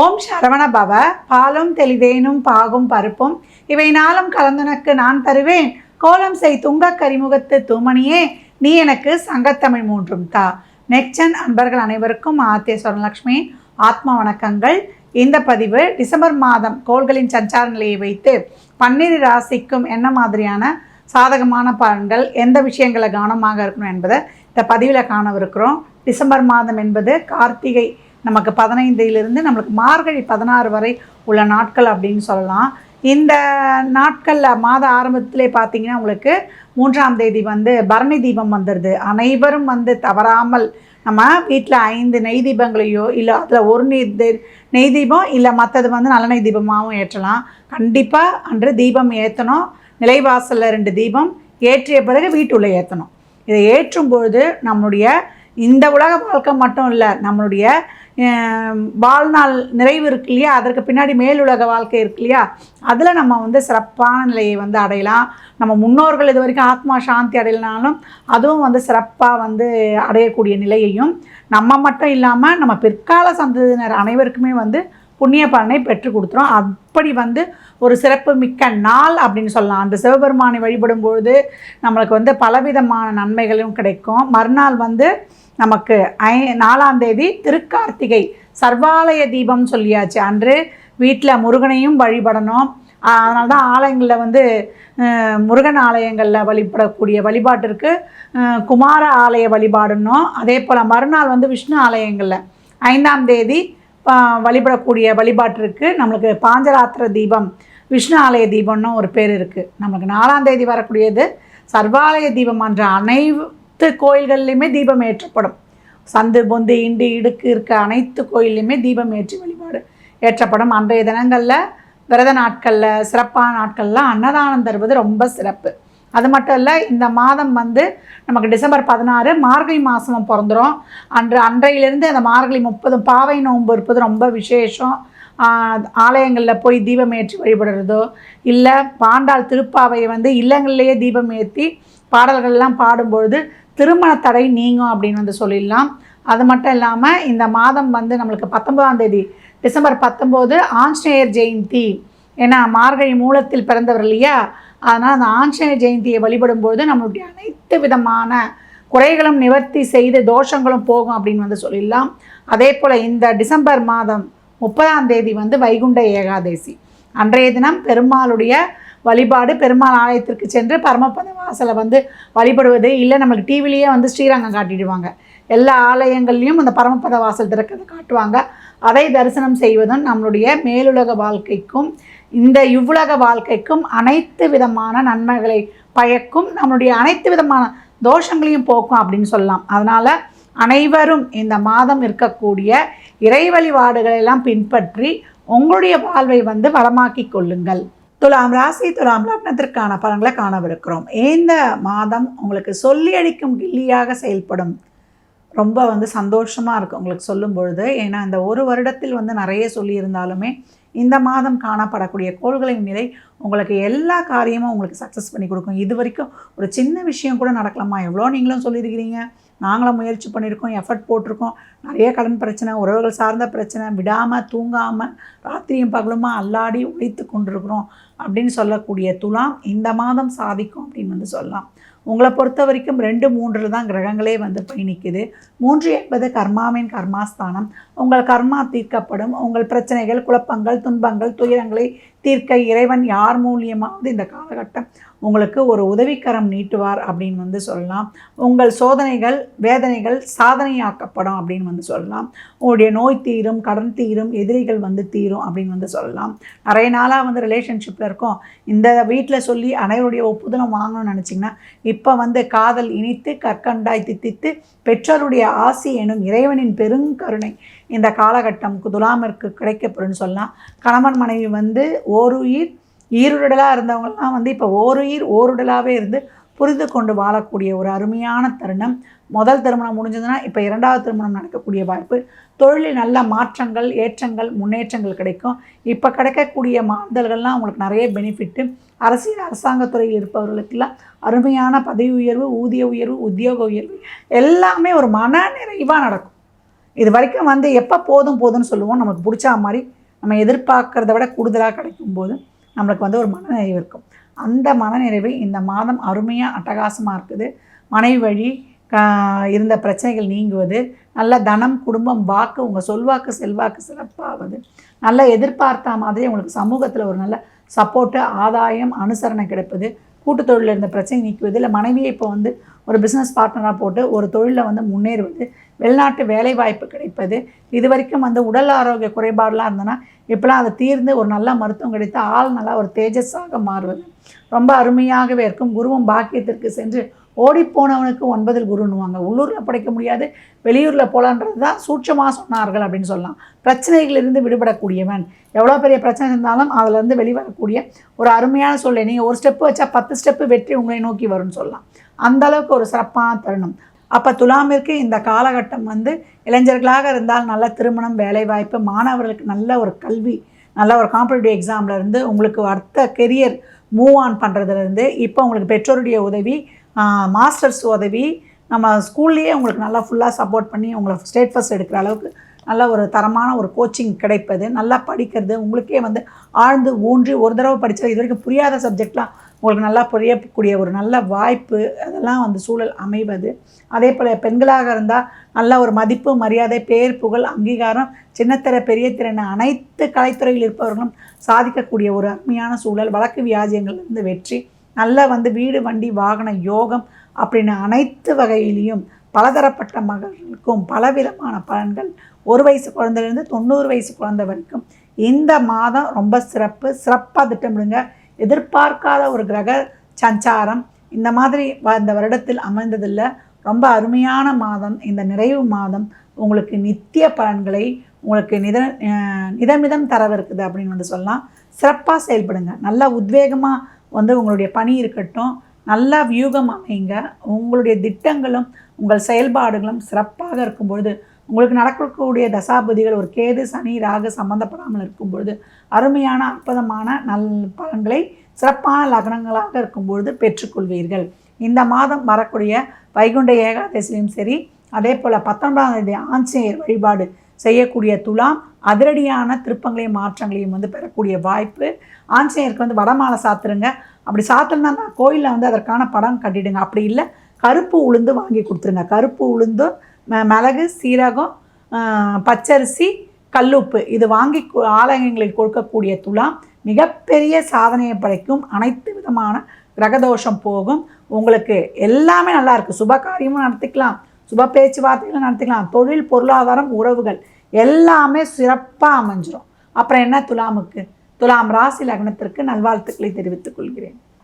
ஓம் சரவண பவ. பாலும் தெளிதேனும் பாகும் பருப்பும். இவை நாளும் கலந்துனக்கு நான் தருவேன். கோலம் செய் துங்கக் கரிமுகத்து தூமணியே. நீ எனக்கு சங்கத்தமிழ் மூன்றும் தா. நெக்சன் அன்பர்கள் அனைவருக்கும் ஆத்திய சுவர்ணலக்ஷ்மி ஆத்ம வணக்கங்கள். இந்த பதிவு டிசம்பர் மாதம் கோள்களின் சஞ்சார நிலையை வைத்து பன்னிரு ராசிக்கும் என்ன மாதிரியான சாதகமான பலன்கள் எந்த விஷயங்களை கவனமாக இருக்கணும் என்பதை இந்த பதிவில் காணவிருக்கிறோம். டிசம்பர் மாதம் என்பது கார்த்திகை நமக்கு பதினைந்திலிருந்து நம்மளுக்கு மார்கழி பதினாறு வரை உள்ள நாட்கள் அப்படின்னு சொல்லலாம். இந்த நாட்களில் மாத ஆரம்பத்திலே பார்த்தீங்கன்னா உங்களுக்கு மூன்றாம் தேதி வந்து பரணி தீபம் வந்துடுது அனைவரும் வந்து தவறாமல் நம்ம வீட்டில் ஐந்து நெய் தீபங்களையோ இல்லை அதில் ஒரு நெய் நெய் தீபம் இல்லை மற்றது வந்து நல்லெண்ணெய் தீபமாகவும் ஏற்றலாம். கண்டிப்பாக அன்று தீபம் ஏற்றணும் நிலைவாசலில் ரெண்டு தீபம் ஏற்றிய பிறகு வீட்டுள்ளே ஏற்றணும் இதை ஏற்றும் பொழுது நம்மளுடைய இந்த உலக வாழ்க்கை மட்டும் இல்லை நம்மளுடைய வாழ்நாள் நிறைவு இருக்கு இல்லையா? அதற்கு பின்னாடி மேலுலக வாழ்க்கை இருக்கு இல்லையா? அதில் நம்ம வந்து சிறப்பான நிலையை வந்து அடையலாம். நம்ம முன்னோர்கள் இது வரைக்கும் ஆத்மா சாந்தி அடையலனாலும் அதுவும் வந்து சிறப்பாக வந்து அடையக்கூடிய நிலையையும் நம்ம மட்டும் இல்லாமல் நம்ம பிற்கால சந்ததியினர் அனைவருக்குமே வந்து புண்ணிய பலனை பெற்று கொடுத்துரும். அப்படி வந்து ஒரு சிறப்பு மிக்க நாள் அப்படின்னு சொல்லலாம். அந்த சிவபெருமானை வழிபடும் பொழுது நம்மளுக்கு வந்து பலவிதமான நன்மைகளும் கிடைக்கும். மறுநாள் வந்து நமக்கு ஐ நாலாம் தேதி திருக்கார்த்திகை சர்வாலய தீபம் சொல்லியாச்சு. அன்று வீட்டில் முருகனையும் வழிபடணும். அதனால தான் ஆலயங்களில் வந்து முருகன் ஆலயங்களில் வழிபடக்கூடிய வழிபாட்டிற்கு குமார ஆலய வழிபாடுனோம் அதே போல் மறுநாள் வந்து விஷ்ணு ஆலயங்களில் ஐந்தாம் தேதி வழிபடக்கூடிய வழிபாட்டிற்கு நம்மளுக்கு பாஞ்சராத்திர தீபம் விஷ்ணு ஆலய தீபம்னு ஒரு பேர் இருக்குது நமக்கு நாலாம் தேதி வரக்கூடியது சர்வாலய தீபம் என்ற அனைத்து கோயில்கள்லையுமே தீபம் ஏற்றப்படும். சந்து பொந்து இண்டு இடுக்கு இருக்க அனைத்து கோயில்லையுமே தீபம் ஏற்றி வழிபாடு ஏற்றப்படும். அன்றைய தினங்களில் விரத நாட்களில் சிறப்பான நாட்களில் அன்னதானம் தருவது ரொம்ப சிறப்பு. அது மட்டும் இல்லை இந்த மாதம் வந்து நமக்கு டிசம்பர் பதினாறு மார்கழி மாதமும் பிறந்துரும். அன்று அன்றையிலேருந்து அந்த மார்கழி முப்பது பாவை நோன்பு இருப்பது ரொம்ப விசேஷம். ஆலயங்களில் போய் தீபம் ஏற்றி வழிபடுறதோ இல்லை பாண்டாள் திருப்பாவையை வந்து இல்லங்கள்லேயே தீபம் ஏற்றி பாடல்கள்லாம் பாடும்பொழுது திருமண தடை நீங்கும் அப்படின்னு வந்து சொல்லிடலாம். அது மட்டும் இல்லாமல் இந்த மாதம் வந்து நம்மளுக்கு பத்தொன்பதாம் தேதி டிசம்பர் பத்தொம்போது ஆஞ்சநேயர் ஜெயந்தி. ஏன்னா மார்கழி மூலத்தில் பிறந்தவர் இல்லையா? அதனால் அந்த ஆஞ்சநேய ஜெயந்தியை வழிபடும்போது நம்மளுடைய அனைத்து விதமான குறைகளும் நிவர்த்தி செய்து தோஷங்களும் போகும் அப்படின்னு வந்து சொல்லிடலாம். அதே போல் இந்த டிசம்பர் மாதம் முப்பதாம் தேதி வந்து வைகுண்ட ஏகாதேசி. அன்றைய தினம் பெருமாளுடைய வழிபாடு பெருமாள் ஆலயத்திற்கு சென்று பரமபத வாசலை வந்து வழிபடுவது இல்லை நம்மளுக்கு டிவிலேயே வந்து ஸ்ரீரங்கம் காட்டிடுவாங்க. எல்லா ஆலயங்கள்லேயும் அந்த பரமபத வாசல் திறக்கிறது காட்டுவாங்க. அதை தரிசனம் செய்வதும் நம்மளுடைய மேலுலக வாழ்க்கைக்கும் இந்த இவ்வுலக வாழ்க்கைக்கும் அனைத்து விதமான நன்மைகளை பயக்கும் நம்மளுடைய அனைத்து விதமான தோஷங்களையும் போக்கும் அப்படின்னு சொல்லலாம். அதனால் அனைவரும் இந்த மாதம் இருக்கக்கூடிய இறை வழிபாடுகளெல்லாம் பின்பற்றி உங்களுடைய வாழ்வை வந்து வளமாக்கி கொள்ளுங்கள். துலாம் ராசி துலாம் லக்னத்திற்கான பலன்களை காணவிருக்கிறோம். இந்த மாதம் உங்களுக்கு சொல்லி அளிக்கும் கில்லியாக செயல்படும் ரொம்ப வந்து சந்தோஷமாக இருக்கும் உங்களுக்கு சொல்லும் பொழுது ஏன்னா இந்த ஒரு வருடத்தில் வந்து நிறைய சொல்லியிருந்தாலுமே இந்த மாதம் காணப்படக்கூடிய கோள்களின் நிலை உங்களுக்கு எல்லா காரியமும் உங்களுக்கு சக்ஸஸ் பண்ணி கொடுக்கும். இது வரைக்கும் ஒரு சின்ன விஷயம் கூட நடக்கலாமா எவ்வளோ நீங்களும் சொல்லியிருக்கிறீங்க. நாங்களும் முயற்சி பண்ணியிருக்கோம் எஃபர்ட் போட்டிருக்கோம். நிறைய கடன் பிரச்சனை உறவுகள் சார்ந்த பிரச்சனை விடாமல் தூங்காமல் ராத்திரியும் பகலுமா அல்லாடி உழைத்து கொண்டிருக்கிறோம் அப்படின்னு சொல்லக்கூடிய துலாம் இந்த மாதம் சாதிக்கும் அப்படின்னு வந்து சொல்லலாம். உங்களை பொறுத்த வரைக்கும் ரெண்டு மூன்றில் தான் கிரகங்களே வந்து பயணிக்குது மூன்று என்பது கர்மாவின் கர்மாஸ்தானம். உங்கள் கர்மா தீர்க்கப்படும். உங்கள் பிரச்சனைகள் குழப்பங்கள் துன்பங்கள் துயரங்களை தீர்க்க இறைவன் யார் மூலியமாவது இந்த காலகட்டம் உங்களுக்கு ஒரு உதவிக்கரம் நீட்டுவார் அப்படின்னு வந்து சொல்லலாம். உங்கள் சோதனைகள் வேதனைகள் சாதனையாக்கப்படும் அப்படின்னு வந்து சொல்லலாம். உங்களுடைய நோய் தீரும் கடன் தீரும் எதிரிகள் வந்து தீரும் அப்படின்னு வந்து சொல்லலாம். நிறைய நாளாக வந்து ரிலேஷன்ஷிப்பில் இருக்கும். இந்த வீட்டில் சொல்லி அனைவருடைய ஒப்புதலம் வாங்கணும்னு நினச்சிங்கன்னா இப்போ வந்து காதல் இனித்து கற்கண்டாய் தித்தித்து பெற்றோருடைய ஆசி எனும் இறைவனின் பெருங்கருணை இந்த காலகட்டம் துலாமிற்கு கிடைக்கப்படும் சொல்லலாம் கணவன் மனைவி வந்து ஓருயிர் ஈருடலாக இருந்தவங்கலாம் வந்து இப்போ ஓருயிர் ஓருடலாகவே இருந்து புரிந்து கொண்டு வாழக்கூடிய ஒரு அருமையான தருணம். முதல் திருமணம் முடிஞ்சதுன்னா இப்போ இரண்டாவது திருமணம் நடக்கக்கூடிய வாய்ப்பு. தொழிலில் நல்ல மாற்றங்கள் ஏற்றங்கள் முன்னேற்றங்கள் கிடைக்கும். இப்போ கிடைக்கக்கூடிய மாறுதல்கள்லாம் உங்களுக்கு நிறைய பெனிஃபிட்டு அரசியல் அரசாங்கத்துறையில் இருப்பவர்களுக்கெல்லாம் அருமையான பதவி உயர்வு ஊதிய உயர்வு உத்தியோக உயர்வு எல்லாமே ஒரு மன நிறைவாக நடக்கும். இது வரைக்கும் வந்து எப்போ போதும் போதும்னு சொல்லுவோம். நமக்கு பிடிச்ச மாதிரி நம்ம எதிர்பார்க்குறத விட கூடுதலாக கிடைக்கும் போது நம்மளுக்கு வந்து ஒரு மனநிறைவு இருக்கும். அந்த மனநிறைவு இந்த மாதம் அருமையாக அட்டகாசமாக இருக்குது. மனைவி வழி இருந்த பிரச்சனைகள் நீங்குவது நல்ல தனம் குடும்பம் வாக்கு உங்கள் சொல்வாக்கு செல்வாக்கு சிறப்பாவது நல்ல எதிர்பார்த்த மாதிரி உங்களுக்கு சமூகத்தில் ஒரு நல்ல சப்போர்ட்டு ஆதாயம் அனுசரணை கிடைப்பது கூட்டு தொழிலில் இருந்த பிரச்சனை நீக்குவது இல்லை மனைவியை இப்போ வந்து ஒரு பிஸ்னஸ் பார்ட்னராக போட்டு ஒரு தொழிலில் வந்து முன்னேறுவது வெளிநாட்டு வேலை வாய்ப்பு கிடைப்பது. இது வரைக்கும் வந்து உடல் ஆரோக்கிய குறைபாடுலாம் இருந்ததுன்னா இப்போலாம் அதை தீர்ந்து ஒரு நல்ல மருத்துவம் கிடைத்து ஆள் நல்லா ஒரு தேஜஸாக மாறுவது. ரொம்ப அருமையாகவே இருக்கும். குருவும் பாக்கியத்திற்கு சென்று ஓடிப்போனவனுக்கு ஒன்பதில் குருன்னுவாங்க. உள்ளூரில் படைக்க முடியாது வெளியூரில் போகலான்றது தான் சூட்சமாக சொன்னார்கள் அப்படின்னு சொல்லலாம். பிரச்சனைகளிலிருந்து விடுபடக்கூடியவன். எவ்வளோ பெரிய பிரச்சனை இருந்தாலும் அதிலிருந்து வெளிவரக்கூடிய ஒரு அருமையான சொல்லை நீங்கள் ஒரு ஸ்டெப்பு வச்சா பத்து ஸ்டெப்பு வெற்றி உங்களை நோக்கி வரும்னு சொல்லலாம். அந்த அளவுக்கு ஒரு சிறப்பான தருணம். அப்போ துலாமிற்கு இந்த காலகட்டம் வந்து இளைஞர்களாக இருந்தால் நல்ல திருமணம் வேலைவாய்ப்பு மாணவர்களுக்கு நல்ல ஒரு கல்வி நல்ல ஒரு காம்படிட்டிவ் எக்ஸாம்ல இருந்து உங்களுக்கு அடுத்த கெரியர் மூவ் ஆன் பண்ணுறதுலேருந்து இப்போ உங்களுக்கு பெற்றோருடைய உதவி மாஸ்டர்ஸ் உதவி நம்ம ஸ்கூல்லேயே உங்களுக்கு நல்லா ஃபுல்லாக சப்போர்ட் பண்ணி உங்களை ஸ்டேட் ஃபஸ்ட் எடுக்கிற அளவுக்கு நல்ல ஒரு தரமான ஒரு கோச்சிங் கிடைப்பது நல்லா படிக்கிறது உங்களுக்கே வந்து ஆழ்ந்து ஊன்றி ஒரு தடவை படித்தது இது வரைக்கும் புரியாத சப்ஜெக்ட்லாம் உங்களுக்கு நல்லா புரியக்கூடிய ஒரு நல்ல வாய்ப்பு அதெல்லாம் வந்து சூழல் அமைவது. அதே போல் பெண்களாக இருந்தால் நல்ல ஒரு மதிப்பு மரியாதை பேர் புகழ் அங்கீகாரம் சின்னத்திரை பெரிய திறன் அனைத்து கலைத்துறையில் இருப்பவர்களும் சாதிக்கக்கூடிய ஒரு அருமையான சூழல் வழக்கு வியாஜியங்கள்லேருந்து வெற்றி நல்ல வந்து வீடு வண்டி வாகன யோகம் அப்படின்னு அனைத்து வகையிலையும் பலதரப்பட்ட மகர்களுக்கும் பலவிதமான பலன்கள். ஒரு வயசு குழந்தைலேருந்து தொண்ணூறு வயசு குழந்தை வரைக்கும் இந்த மாதம் ரொம்ப சிறப்பு. சிறப்பாக திட்டமிடுங்க. எதிர்பார்க்காத ஒரு கிரக சஞ்சாரம். இந்த மாதிரி வ- இந்த வருடத்தில் அமைந்ததில்லை. ரொம்ப அருமையான மாதம். இந்த நிறைவு மாதம் உங்களுக்கு நித்திய பலன்களை உங்களுக்கு நித நிதமிதம் தரவிருக்குது அப்படின்னு வந்து சொல்லலாம். சிறப்பாக செயல்படுங்க. நல்லா உத்வேகமாக வந்து உங்களுடைய பணி இருக்கட்டும். நல்லா வியூகம் அமைங்க. உங்களுடைய திட்டங்களும் உங்கள் செயல்பாடுகளும் சிறப்பாக இருக்கும்பொழுது உங்களுக்கு நடக்கக்கூடிய தசாபதிகள் ஒரு கேது சனி ராகு சம்மந்தப்படாமல் இருக்கும் பொழுது அருமையான அற்புதமான நல் பலன்களை சிறப்பான லக்னங்களாக இருக்கும் பொழுது பெற்றுக்கொள்வீர்கள். இந்த மாதம் வரக்கூடிய வைகுண்ட ஏகாதசியும் சரி அதே போல் பத்தொன்பதாம் தேதி ஆஞ்சநேயர் வழிபாடு செய்யக்கூடிய துலாம் அதிரடியான திருப்பங்களையும் மாற்றங்களையும் வந்து பெறக்கூடிய வாய்ப்பு. ஆஞ்சநேயருக்கு வந்து வடமாலை சாத்துருங்க. அப்படி சாத்தலன்னா கோயிலில் வந்து அதற்கான படம் கட்டிடுங்க. அப்படி இல்லை கருப்பு உளுந்து வாங்கி கொடுத்துருங்க. கருப்பு உளுந்து மிளகு சீரகம் பச்சரிசி கல்லுப்பு. இது வாங்கி ஆலயங்களில் கொடுக்கக்கூடிய துலாம் மிகப்பெரிய சாதனையை படைக்கும் அனைத்து விதமான கிரகதோஷம் போகும். உங்களுக்கு எல்லாமே நல்லா சுப காரியமும் நடத்திக்கலாம். சுப பேச்சுவார்த்தைகளும் நடத்திக்கலாம். தொழில் பொருளாதாரம் உறவுகள் எல்லாமே சிறப்பாக அமைஞ்சிரும். அப்புறம் என்ன துலாமுக்கு? துலாம் ராசி லக்னத்திற்கு நல்வாழ்த்துக்களை தெரிவித்துக் கொள்கிறேன்.